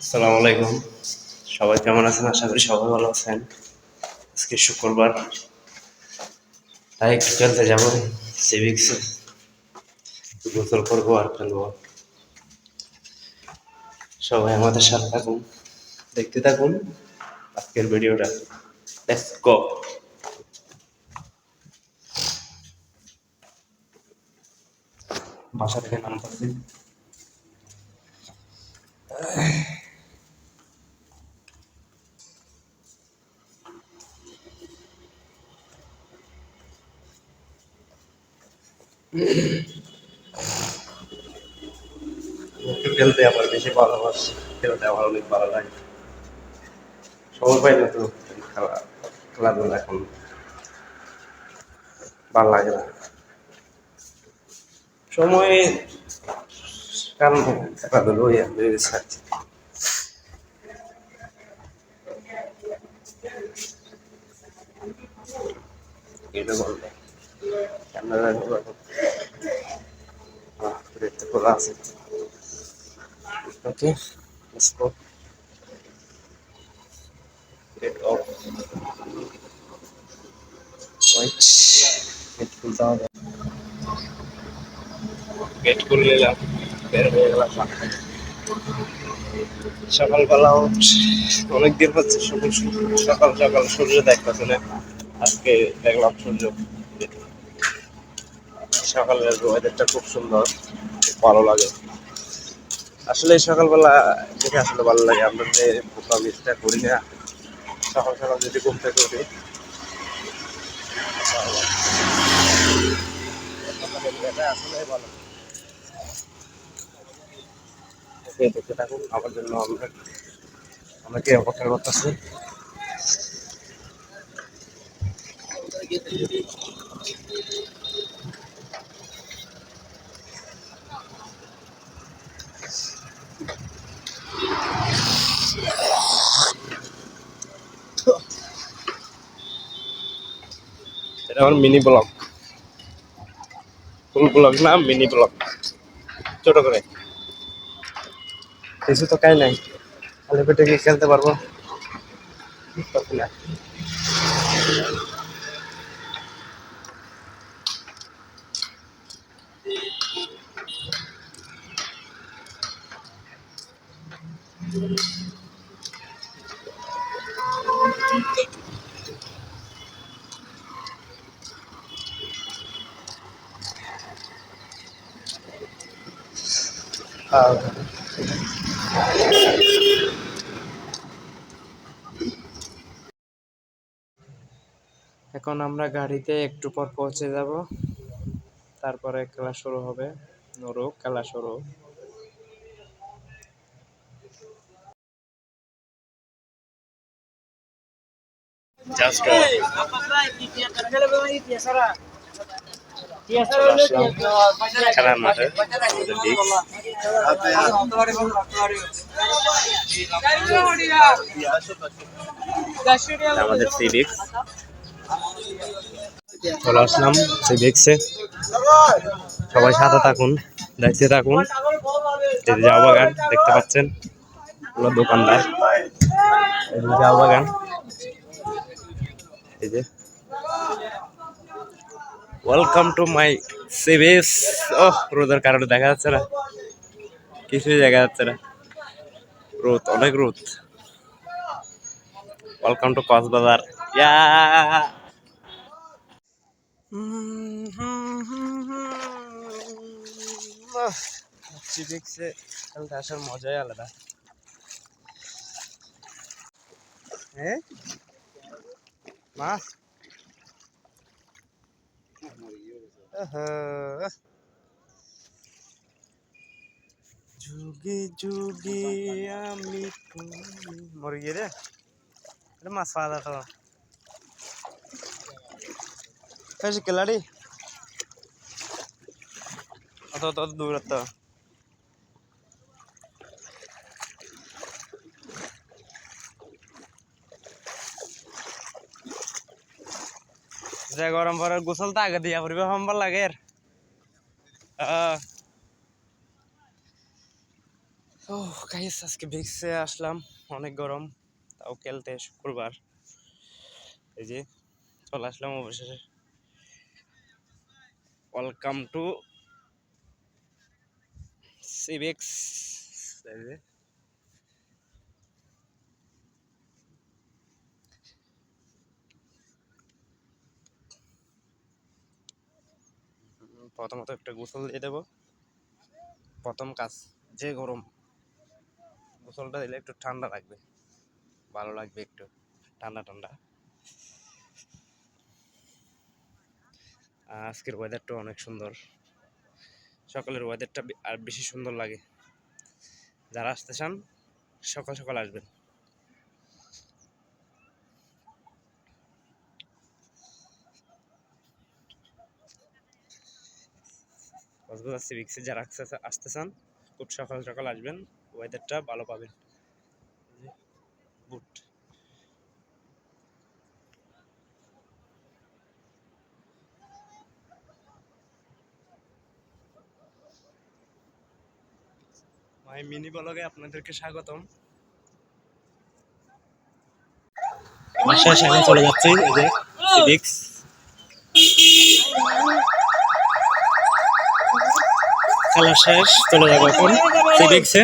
আসসালামু আলাইকুম। সবাই কেমন আছেন? আশা করি সবাই ভালো আছেন। আজকে শুক্রবার। তাই একটু খেলতে যাব। সিভিক্সে গোসল করব আর খেলব। সবাই আমাদের সাথে থাকুন। দেখতে থাকুন। আজকের ভিডিওটা। লেটস গো বাসা থেকে নাম পাচ্ছি একটু খেলতে আমার বেশি ভালোবাসি খেলতে আমার অনেক ভালো লাগে। সময় পাই না তো, খেলা, খেলাধুলা এখন ভালো লাগে না। সময় কারণ খেলাধুলো গেছে এটা বলবে। দেখতে খোলা আছে। Okay, let's go. Get off. Wait gate খুলতে হবে গেট খুলে নিলাম বের হয়ে গেলাম। সকালবেলা অনেক দিন হচ্ছে সকাল সকাল সকাল সূর্য দেখতেছে না। আজকে দেখলাম সূর্য। সকালের ওয়েদারটা খুব সুন্দর। ভালো লাগে। আসলে সকালবেলা দেখে আসলে ভালো লাগে। আমরা যে বোকা মিসটা করি না, সকাল সকাল যদি ঘুম থেকে উঠি। ভালো আমার জন্য আমরা অপেক্ষা করতেছে? এটা আমার মিনি ব্লগ ফুল ব্লগ না মিনি ব্লগ ছোট করে। কিছু তো কাই নাই। খালি পেটে গিয়ে খেলতে পারব। না। আর এখন আমরা গাড়িতে একটু পর পৌঁছে যাব। তারপরে খেলা শুরু হবে। নরু খেলা শুরু। জাস্ট খেলার মাঠে আমাদের দিক আমাদের সিভিক্স চলে আসলাম সিভিক্সে সবাই সাথে থাকুন দেখতে থাকুন। এই যে চা বাগান, দেখতে পাচ্ছেন দোকানদার। এই যে চা বাগান। এই যে। ওয়েলকাম টু মাই সিভিক্স ও রোদের কারণে দেখা যাচ্ছে না। কিছুই দেখা যাচ্ছে না। রোদ, অনেক রোদ। Welcome to Cox's Bazar. ইয়া খেলতে আসার মজাই আলাদা হ্যাঁ? মাছ। যুগে যুগে আমি মরে গিয়ে রে। এটা মাছ পাওয়া তো কেলাড়ি। অত অত অত যে গরম পরে গোসল তো আগে দিয়া পড়বে সম্বার লাগে ও গাইস আজকে ভিক্সে আসলাম, অনেক গরম, তাও খেলতে শুক্রবার। এই যে, চলে আসলাম অবশেষে ওয়েলকাম টু সিভিক্স এই যে। প্রথমত একটা গোসল দিয়ে দেবো। প্রথম কাজ, যে গরম, গোসলটা দিলে একটু ঠান্ডা লাগবে, ভালো লাগবে একটু, ঠান্ডা ঠান্ডা। আজকের ওয়েদারটা অনেক সুন্দর। সকালের ওয়েদারটা আর বেশি সুন্দর লাগে। যারা আসতে চান, সকাল সকাল আসবেন। কক্সবাজার সিভিক্সে যারা আসতে- চান খুব সকাল সকাল আসবেন ওয়েদারটা ভালো পাবেন। বুট মাই মিনি ব্লগে আপনাদেরকে স্বাগতম। বাসায় সামনে চলে যাচ্ছি, এই যে সিভিক্স খেলা শেষ চলে যাবে এখন। সিভিক্সে